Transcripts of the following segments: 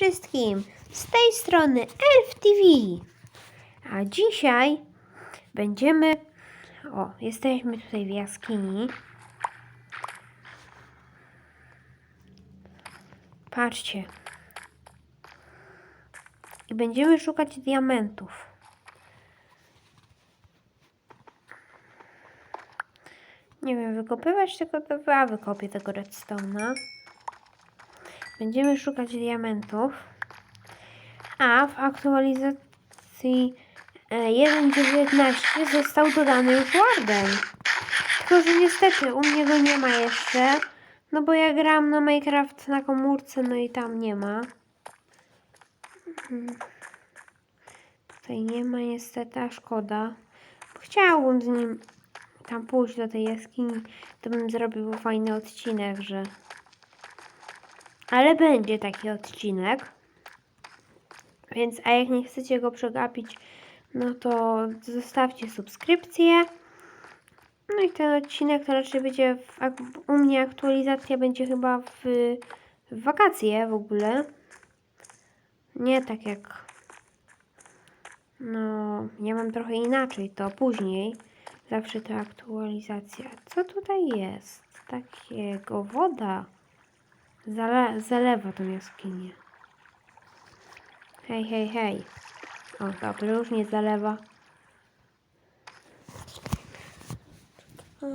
wszystkim! Z tej strony Elf TV. A dzisiaj będziemy. O, jesteśmy tutaj w jaskini. Patrzcie. I będziemy szukać diamentów. Nie wiem, wykopywać tego, to wykopię tego redstone'a. Będziemy szukać diamentów. A w aktualizacji e, 1.19 został dodany już Warden. Tylko, że niestety u mnie go nie ma jeszcze. No bo ja gram na Minecraft na komórce, no i tam nie ma. Mhm. Tutaj nie ma niestety, a szkoda. Chciałbym z nim tam pójść do tej jaskini, to bym zrobił fajny odcinek, że... Ale będzie taki odcinek. Więc, a jak nie chcecie go przegapić, no to zostawcie subskrypcję. No i ten odcinek to raczej będzie, w, u mnie aktualizacja będzie chyba w, w wakacje w ogóle. Nie tak jak, no, ja mam trochę inaczej to później. Zawsze to aktualizacja. Co tutaj jest? Takiego woda. Zale zalewa tą jaskinię. Hej, hej, hej. O, dobrze, już nie zalewa.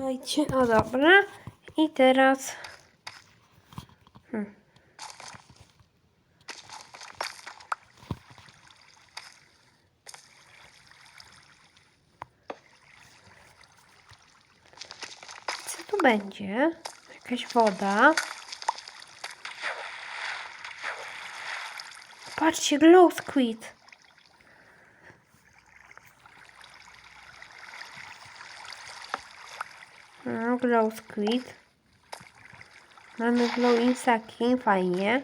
Ojcie, o dobra. I teraz... Hmm. Co tu będzie? Jakaś woda. Patrzcie, glow squid. No, glow squid. Mamy glow insaki, fajnie.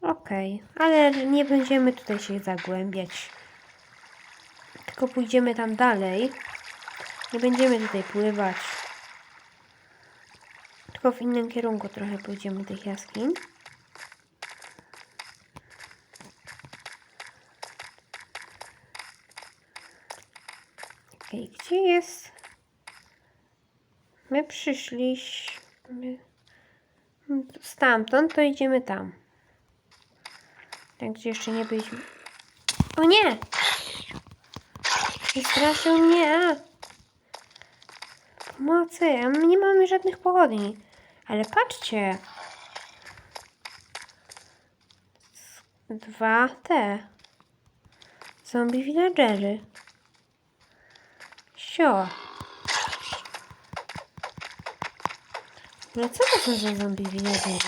Okej, ale nie będziemy tutaj się zagłębiać. Tylko pójdziemy tam dalej. Nie będziemy tutaj pływać. Tylko w innym kierunku trochę pójdziemy tych jaskiń. Okej, gdzie jest? My przyszliśmy stamtąd, to idziemy tam. Tak, gdzie jeszcze nie byliśmy. O nie! Wystraszył mnie! Pomocy, a my nie mamy żadnych pochodni. Ale patrzcie! Dwa te. Zombie villagery. Sio. No co to są za zombie villagery?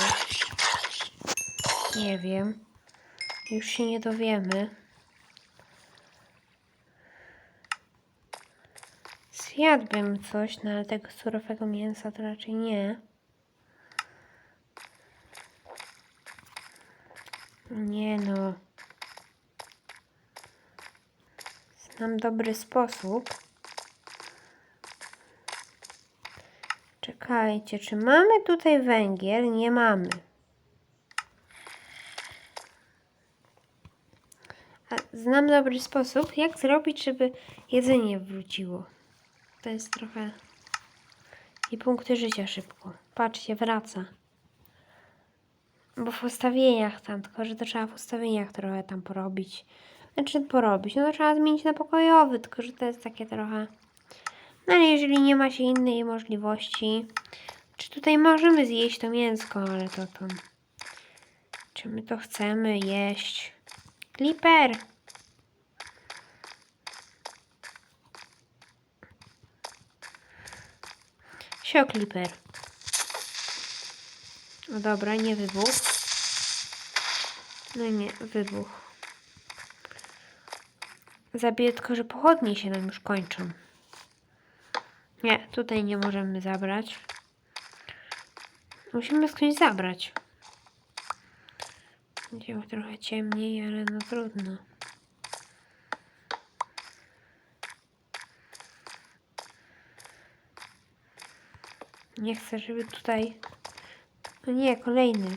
Nie wiem. Już się nie dowiemy. Zjadłbym coś, no ale tego surowego mięsa to raczej nie. Nie no. Znam dobry sposób. Czekajcie, czy mamy tutaj węgiel? Nie mamy. Znam dobry sposób, jak zrobić, żeby jedzenie wróciło. To jest trochę... I punkty życia szybko. Patrzcie, wraca. Bo w ustawieniach tam, tylko że to trzeba w ustawieniach trochę tam porobić. Znaczy porobić, no to trzeba zmienić na pokojowy, tylko że to jest takie trochę... No ale jeżeli nie ma się innej możliwości... Czy tutaj możemy zjeść to mięsko, ale to tam... Czy my to chcemy jeść? Clipper! Sio Clipper. No dobra, nie wybuch. No nie, wybuch. Zabiję tylko, że pochodnie się nam już kończą. Nie, tutaj nie możemy zabrać. Musimy skądś zabrać. Będzie trochę ciemniej, ale no trudno. Nie chcę, żeby tutaj O nie, kolejny.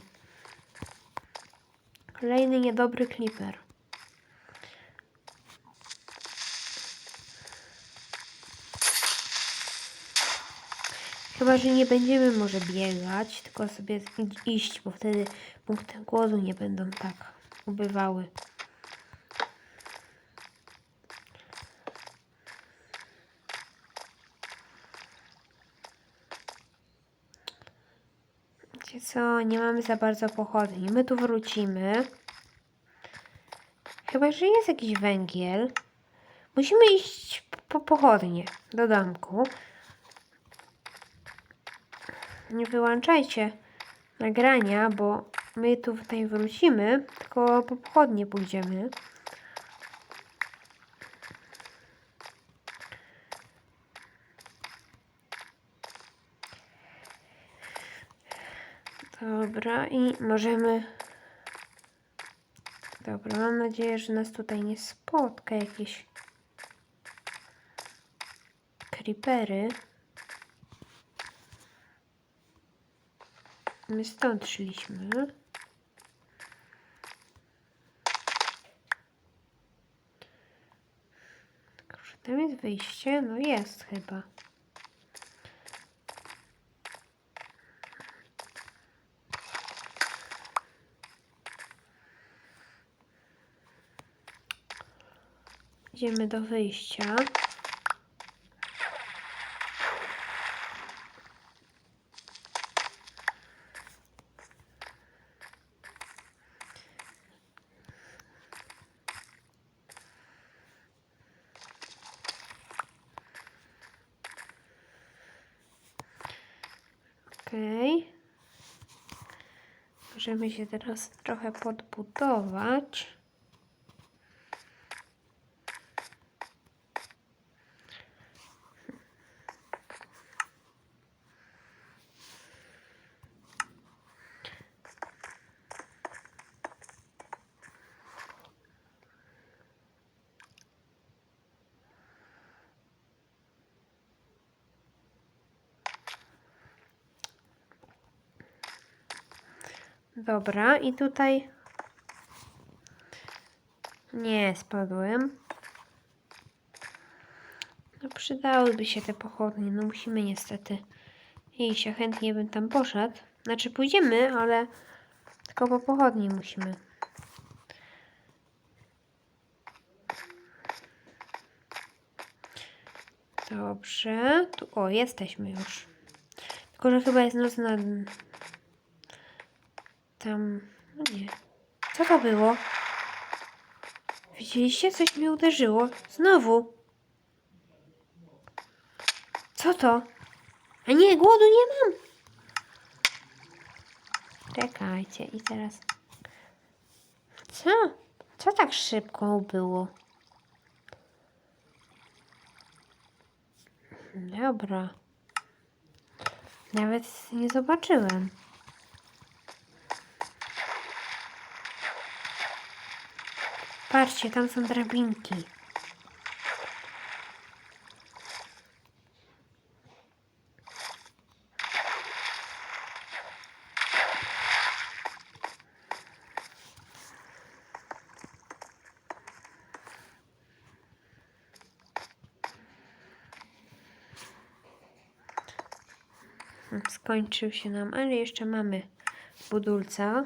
Kolejny niedobry clipper. Chyba, że nie będziemy może biegać, tylko sobie iść, bo wtedy punkty głodu nie będą tak ubywały. Co, nie mamy za bardzo pochodni. My tu wrócimy. Chyba, że jest jakiś węgiel. Musimy iść po pochodnie do domku. Nie wyłączajcie nagrania, bo my tu tutaj wrócimy, tylko po pochodnie pójdziemy. Dobra, i możemy. Dobra, mam nadzieję, że nas tutaj nie spotka jakieś creepery. My stąd szliśmy. Tam jest wyjście? No jest chyba. Idziemy do wyjścia. Okej. Możemy się teraz trochę podbudować. Dobra, i tutaj. Nie, spadłem. No przydałyby się te pochodnie, no musimy niestety iść, ja chętnie bym tam poszedł. Znaczy pójdziemy, ale tylko po pochodni musimy. Dobrze, tu o, jesteśmy już. Tylko, że chyba jest noc na... Tam... No nie. Co to było? Widzieliście? Coś mnie uderzyło. Znowu. Co to? A nie, głodu nie mam. Czekajcie i teraz... Co? Co tak szybko było? Dobra. Nawet nie zobaczyłem. Patrzcie, tam są drabinki. Skończył się nam, ale jeszcze mamy budulca.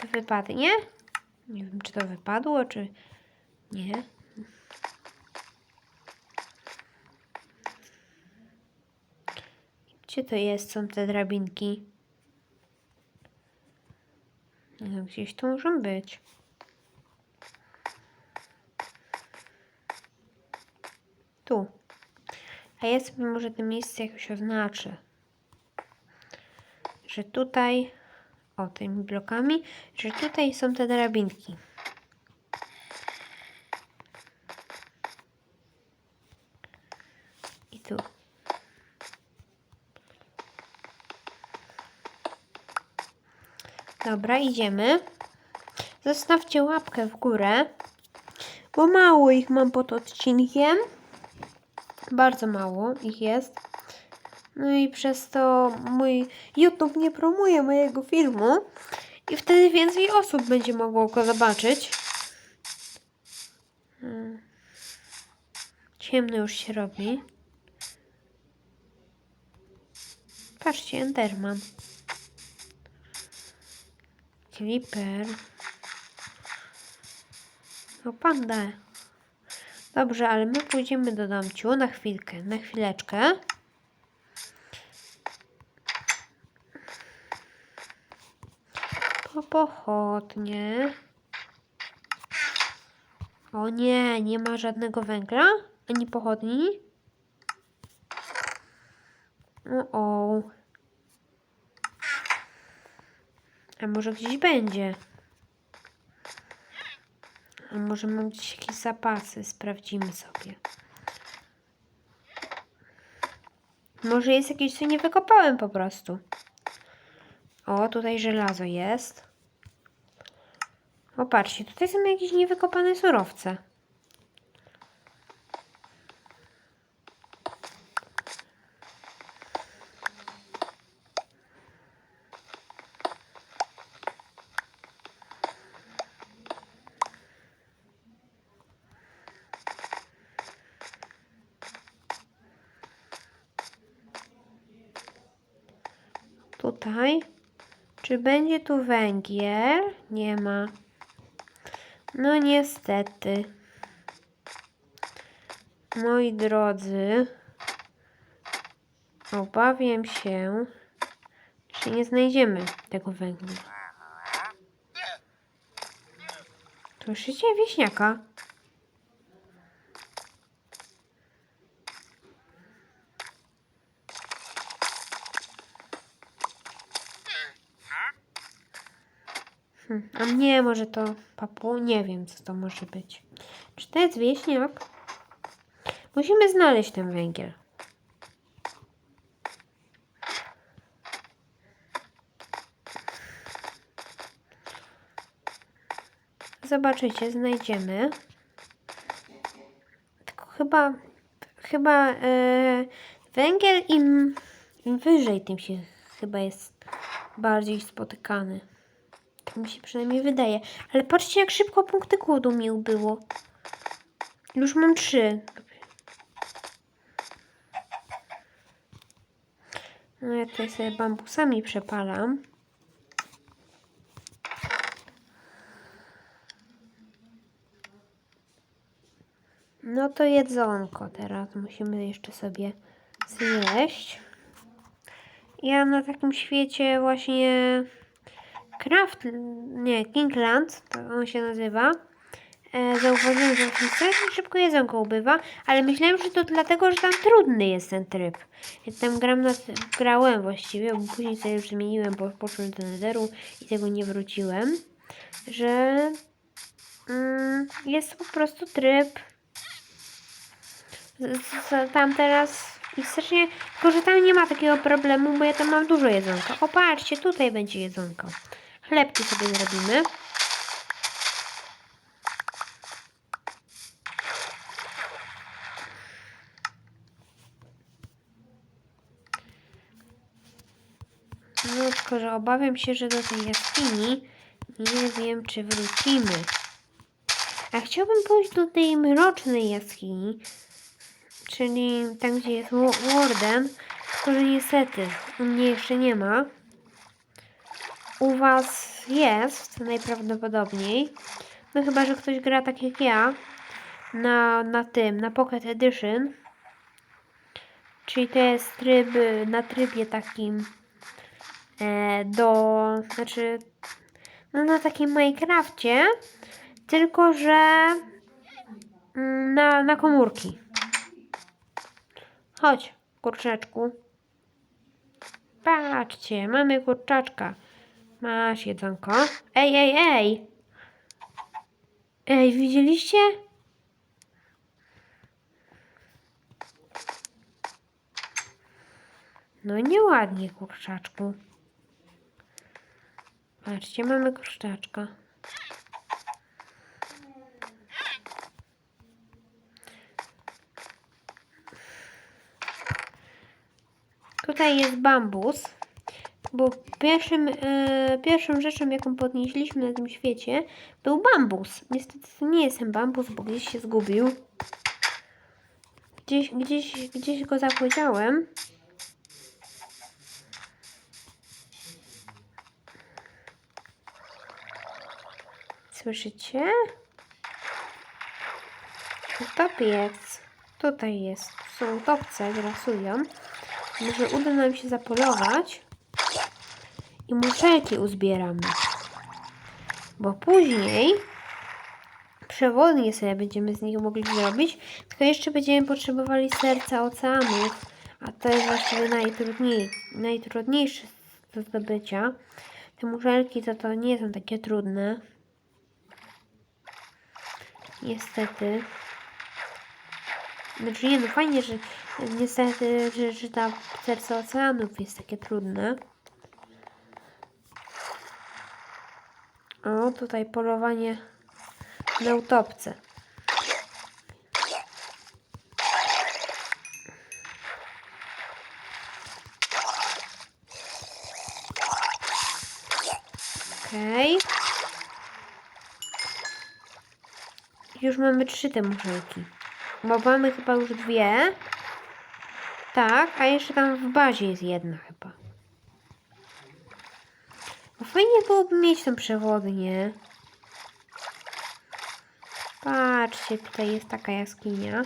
To wypadnie? Nie wiem, czy to wypadło, czy nie. Gdzie to jest? Są te drabinki? No, gdzieś tu muszą być. Tu. A ja sobie może to miejsce jakoś oznaczę. Że tutaj o, tymi blokami, że tutaj są te drabinki. I tu. Dobra, idziemy. Zostawcie łapkę w górę, bo mało ich mam pod odcinkiem. Bardzo mało ich jest. No i przez to mój YouTube nie promuje mojego filmu i wtedy więcej osób będzie mogło go zobaczyć. Mm. Ciemno już się robi. Patrzcie, Enderman. Clipper. No panda. Dobrze, ale my pójdziemy do domciu na chwilkę, na chwileczkę. Po pochodnie. O nie, nie ma żadnego węgla, ani pochodni. O, o. A może gdzieś będzie? A może mam gdzieś jakieś zapasy? Sprawdzimy sobie. Może jest jakieś, co nie wykopałem po prostu. O, tutaj żelazo jest. O, patrzcie, tutaj są jakieś niewykopane surowce. Tutaj. Czy będzie tu węgiel? Nie ma. No niestety. Moi drodzy, obawiam się, że nie znajdziemy tego węgla. Słyszycie wieśniaka? Hmm, a nie, może to papu? Nie wiem, co to może być. Czy to jest wieśniak? Musimy znaleźć ten węgiel. Zobaczycie, znajdziemy. Tylko chyba, chyba e, węgiel im wyżej, tym się chyba jest bardziej spotykany. Tak mi się przynajmniej wydaje. Ale patrzcie, jak szybko punkty głodu mi ubyło. Już mam trzy. No ja tutaj sobie bambusami przepalam. No to jedzonko teraz musimy jeszcze sobie zjeść. Ja na takim świecie właśnie Craft, nie, Kingland, to on się nazywa. E, zauważyłem, że właśnie strasznie szybko jedzonko ubywa, ale myślałem, że to dlatego, że tam trudny jest ten tryb. Ja tam gram na, grałem właściwie, bo później sobie już zmieniłem, bo poszłem do netheru i tego nie wróciłem, że mm, jest po prostu tryb z, z, tam teraz i strasznie, tylko że tam nie ma takiego problemu, bo ja tam mam dużo jedzonka. O, tutaj będzie jedzonko. Chlebki sobie zrobimy. No tylko, że obawiam się, że do tej jaskini nie wiem, czy wrócimy. A chciałbym pójść do tej mrocznej jaskini, czyli tam, gdzie jest Wa- Warden, tylko, że niestety mnie jeszcze nie ma. U Was jest najprawdopodobniej. No chyba, że ktoś gra tak jak ja na, na tym, na Pocket Edition. Czyli to jest tryb na trybie takim e, do, znaczy no na takim Minecrafcie, tylko że mm, na, na komórki. Chodź, kurczaczku. Patrzcie, mamy kurczaczka. Masz jedzonko. Ej, ej, ej! Ej, widzieliście? No nieładnie, kurczaczku. Patrzcie, mamy kurczaczka. Tutaj jest bambus, bo pierwszym, e, pierwszą rzeczą, jaką podnieśliśmy na tym świecie, był bambus. Niestety to nie jest ten bambus, bo gdzieś się zgubił. Gdzieś, gdzieś, gdzieś go zapowiedziałem. Słyszycie? Utopiec. Tutaj jest. Są utopce, grasują. Może uda nam się zapolować. I muszelki uzbieramy. Bo później przewodnie sobie będziemy z nich mogli zrobić. Tylko jeszcze będziemy potrzebowali serca oceanów. A to jest właściwie najtrudniej, najtrudniejsze do zdobycia. Te muszelki to, to nie są takie trudne. Niestety. Znaczy nie, no fajnie, że niestety, że, że ta serce oceanów jest takie trudne. O, tutaj polowanie na utopce. Okej. Już mamy trzy te muszelki. Bo mamy chyba już dwie. Tak, a jeszcze tam w bazie jest jedna chyba. Bo fajnie byłoby mieć tą przewodnię. Patrzcie, tutaj jest taka jaskinia.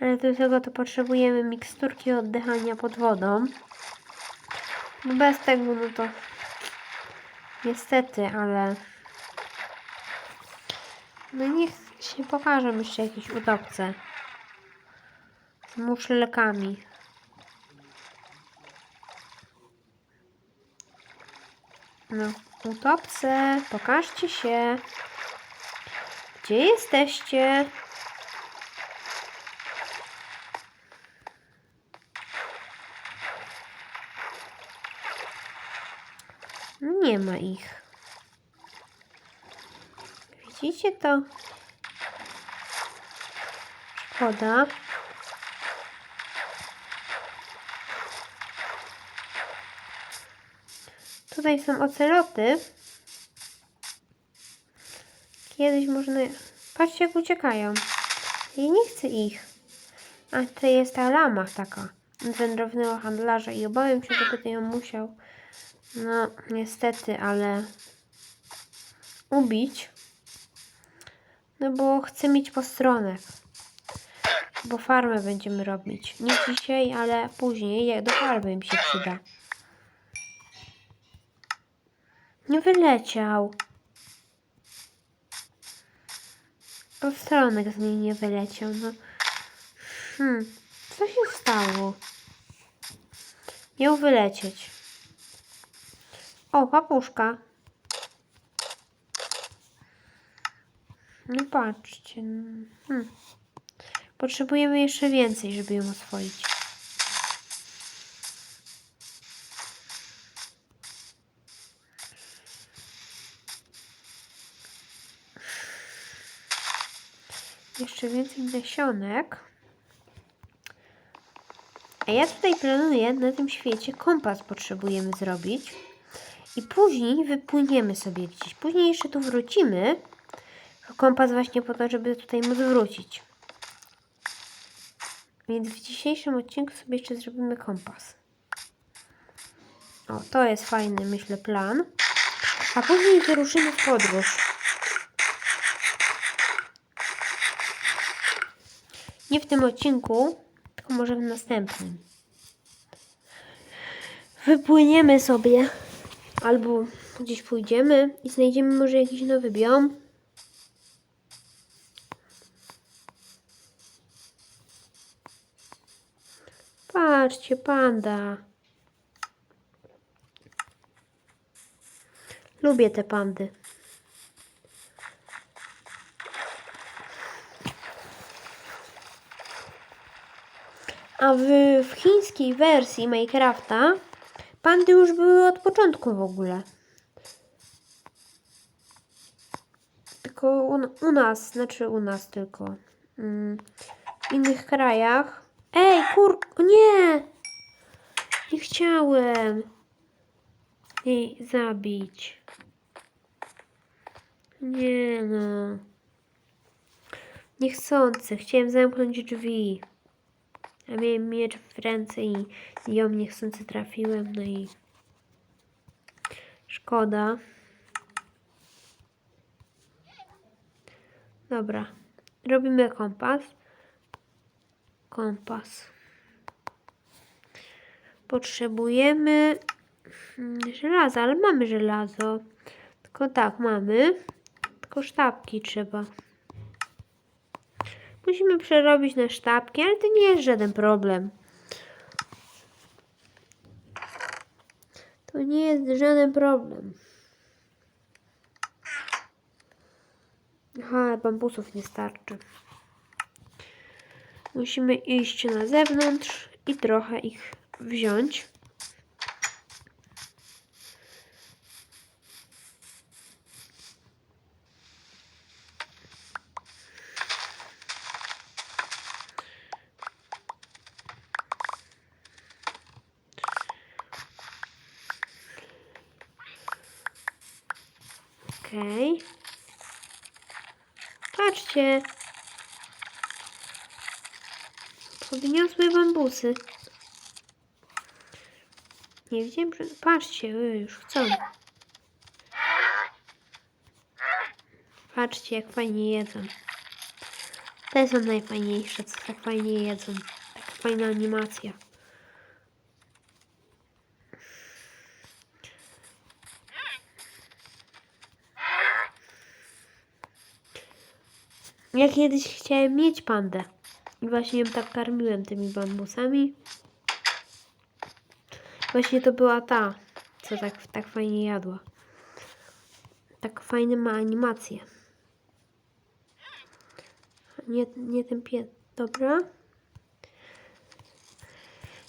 Ale do tego to potrzebujemy miksturki oddychania pod wodą. Bo bez tego, no to niestety, ale no niech się pokażą jeszcze jakieś utopce z muszlekami. No, utopce, pokażcie się. Gdzie jesteście? Nie ma ich. Widzicie to? Szkoda. Tutaj są oceloty. Kiedyś można... Patrzcie jak uciekają. Ja nie chcę ich. A to jest ta lama taka. Wędrownego handlarza i obawiam się, że będę ją musiał no niestety, ale ubić. No bo chcę mieć postronek. Bo farmę będziemy robić. Nie dzisiaj, ale później, do farmy mi się przyda. Nie wyleciał. Postronek z niej nie wyleciał. No. Hmm. Co się stało? Miał wylecieć. O, papuszka. No patrzcie. Hmm. Potrzebujemy jeszcze więcej, żeby ją oswoić. Więcej nasionek. A ja tutaj planuję na tym świecie kompas potrzebujemy zrobić. I później wypłyniemy sobie gdzieś. Później jeszcze tu wrócimy. Kompas właśnie po to, żeby tutaj móc wrócić. Więc w dzisiejszym odcinku sobie jeszcze zrobimy kompas. O, to jest fajny, myślę, plan. A później wyruszymy w podróż. Nie w tym odcinku, tylko może w następnym. Wypłyniemy sobie. Albo gdzieś pójdziemy i znajdziemy może jakiś nowy biom. Patrzcie, panda. Lubię te pandy. A w, w chińskiej wersji Minecrafta pandy już były od początku w ogóle. Tylko u, u nas, znaczy u nas tylko. Mm, w innych krajach. Ej, kur... Nie! nie chciałem jej zabić. Nie no. Niechcący. Chciałem zamknąć drzwi. A miałem miecz w ręce i ją niechcący trafiłem, no i szkoda. Dobra. Robimy kompas. Kompas. Potrzebujemy żelaza, ale mamy żelazo. Tylko tak, mamy. Tylko sztabki trzeba. Musimy przerobić na sztabki, ale to nie jest żaden problem. To nie jest żaden problem. Aha, bambusów nie starczy. Musimy iść na zewnątrz i trochę ich wziąć. Okej. Patrzcie. Podniosły bambusy. Nie widziałem, że... Patrzcie, już chcą. Patrzcie, jak fajnie jedzą. Te są najfajniejsze, co tak fajnie jedzą. Taka fajna animacja. Ja kiedyś chciałem mieć pandę. I właśnie ją tak karmiłem tymi bambusami. Właśnie to była ta, co tak, tak fajnie jadła. Tak fajne ma animacje. Nie, nie ten pies. Dobra.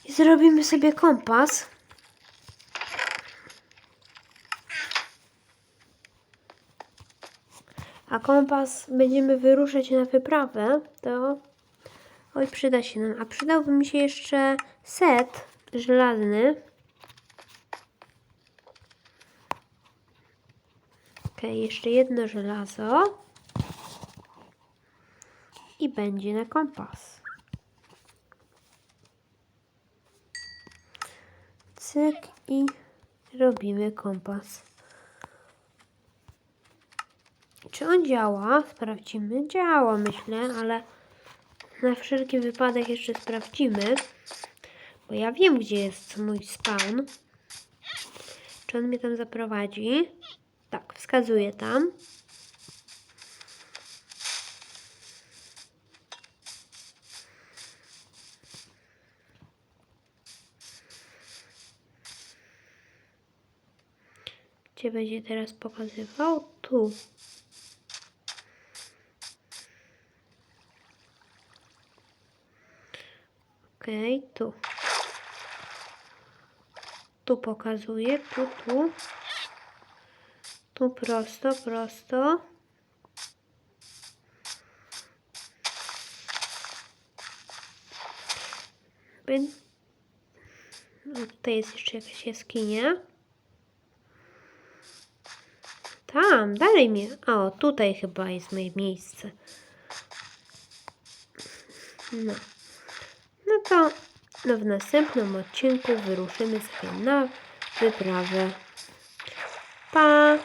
I zrobimy sobie kompas. A kompas będziemy wyruszać na wyprawę, to oj przyda się nam. A przydałby mi się jeszcze set żelazny. Ok, jeszcze jedno żelazo. I będzie na kompas. Cyk i robimy kompas. Czy on działa? Sprawdzimy. Działa, myślę, ale na wszelki wypadek jeszcze sprawdzimy. Bo ja wiem, gdzie jest mój spawn. Czy on mnie tam zaprowadzi? Tak, wskazuje tam. Gdzie będzie teraz pokazywał? Tu. Okej, tu. Tu pokazuję, tu, tu. Tu prosto, prosto. No, tutaj jest jeszcze jakaś jaskinia. Tam, dalej mnie. O, tutaj chyba jest moje miejsce. No to no w następnym odcinku wyruszymy sobie na wyprawę. Pa!